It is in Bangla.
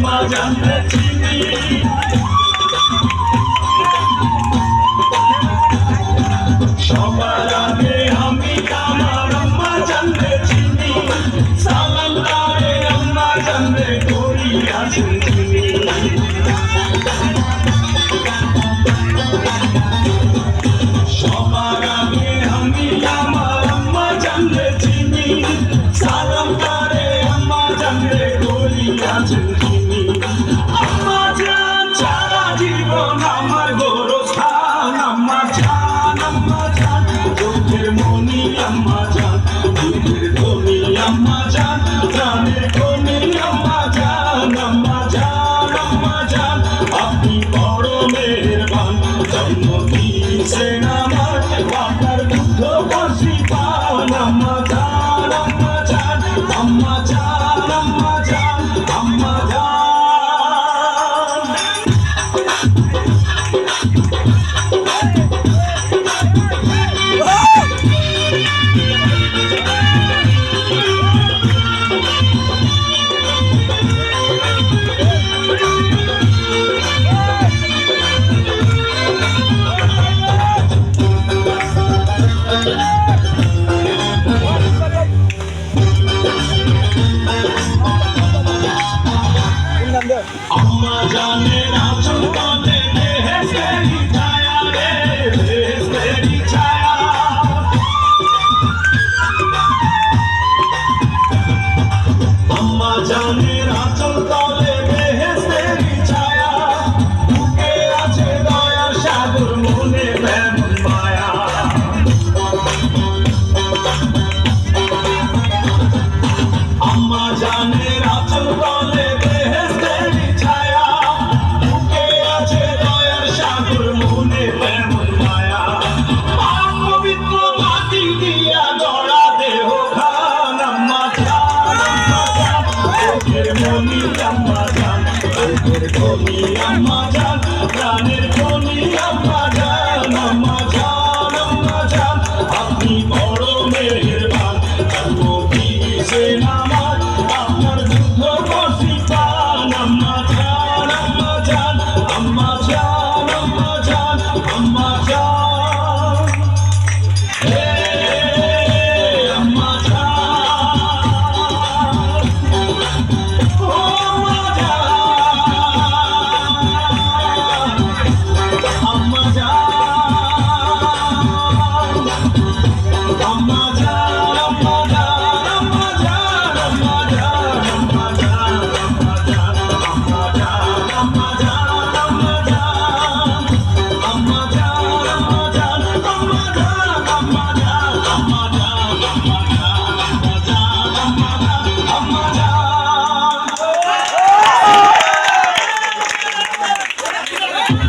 mama jante chini अम्मा जाने ना चलता मेरे है तेरी छाया रे रे तेरी छाया अम्मा जाने ना चलता কবি আমার প্রাণের